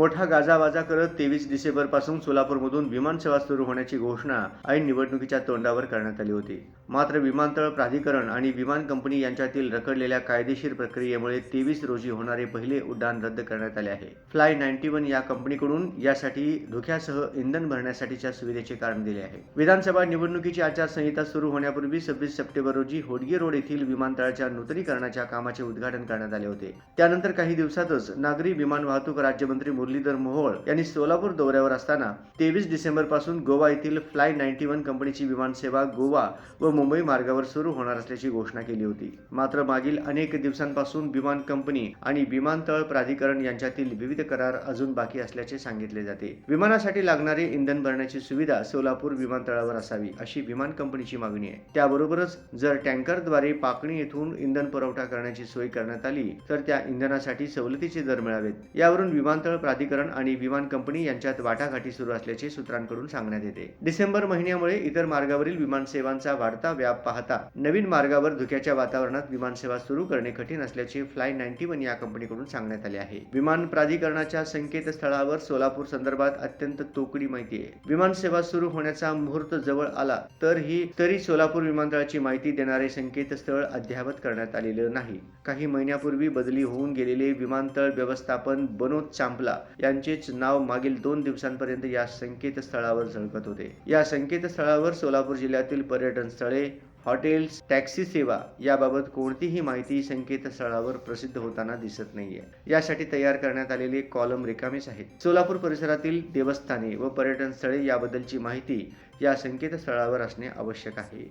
मोठा गाजावाजा करत तेवीस डिसेंबरपासून सोलापूरमधून विमानसेवा सुरू होण्याची घोषणा ऐन निवडणुकीच्या तोंडावर करण्यात आली होती. मात्र विमानतळ प्राधिकरण आणि विमान कंपनी यांच्यातील रखडलेल्या कायदेशीर प्रक्रियेमुळे तेवीस रोजी होणारे पहिले उड्डाण रद्द करण्यात आले आहे. फ्लाय नाईन्टी वन या कंपनीकडून यासाठी धोक्यासह इंधन भरण्यासाठीच्या सुविधेचे कारण दिले आहे. विधानसभा निवडणुकीची आचारसंहिता सुरू होण्यापूर्वी सव्वीस सप्टेंबर रोजी होडगे रोड येथील विमानतळाच्या नूतनीकरणाच्या कामाचे उद्घाटन करण्यात आले होते. त्यानंतर काही दिवसातच नागरी विमान वाहतूक राज्यमंत्री मुरलीधर मोहोळ यांनी सोलापूर दौऱ्यावर असताना तेवीस डिसेंबरपासून गोवा येथील फ्लाय नाईन्टी वन कंपनीची विमानसेवा गोवा व मुंबई मार्गावर सुरू होणार असल्याची घोषणा केली होती. मात्र मागील अनेक दिवसांपासून विमान कंपनी आणि विमानतळ प्राधिकरण यांच्यातील विविध करार अजून बाकी असल्याचे सांगितले जाते. विमानासाठी लागणारे इंधन भरण्याची सुविधा सोलापूर विमानतळावर असावी अशी विमान कंपनीची मागणी आहे. त्याबरोबरच जर टँकरद्वारे पाकणी येथून इंधन पुरवठा करण्याची सोय करण्यात आली तर त्या इंधनासाठी सवलतीचे दर मिळावेत. यावरून विमानतळ प्राधिकरण आणि विमान कंपनी यांच्यात वाटाघाटी सुरू असल्याचे सूत्रांकडून सांगण्यात येते. डिसेंबर महिन्यामुळे इतर मार्गावरील विमानसेवांचा वाढता व्याप पाहता नवीन मार्गावर धुक्याच्या वातावरणात विमानसेवा सुरू करणे कठीण असल्याचे फ्लाय नाईन्टी वन या कंपनीकडून सांगण्यात आले आहे. विमान प्राधिकरणाच्या संकेतस्थळावर सोलापूर संदर्भात अत्यंत तोकडी माहिती आहे. विमानसेवा सुरू होण्याचा मुहूर्त जवळ आला तर ही तरी सोलापूर विमानतळाची माहिती देणारे संकेतस्थळ अद्ययावत करण्यात आलेलं नाही. काही महिन्यापूर्वी बदली होऊन गेलेले विमानतळ व्यवस्थापन बनोद चांपला. यांचेच नाव मागील दोन दिवसांपर्यंत या संकेतस्थळावर झळकत होते. या संकेतस्थळावर सोलापूर जिल्ह्यातील पर्यटन स्थळे हॉटेल्स टॅक्सी सेवा याबाबत कोणतीही माहिती संकेतस्थळावर प्रसिद्ध होताना दिसत नाहीये. यासाठी तयार करण्यात आलेले कॉलम रिकामेच आहेत. सोलापूर परिसरातील देवस्थाने व पर्यटन स्थळे याबद्दलची माहिती या संकेतस्थळावर असणे आवश्यक आहे.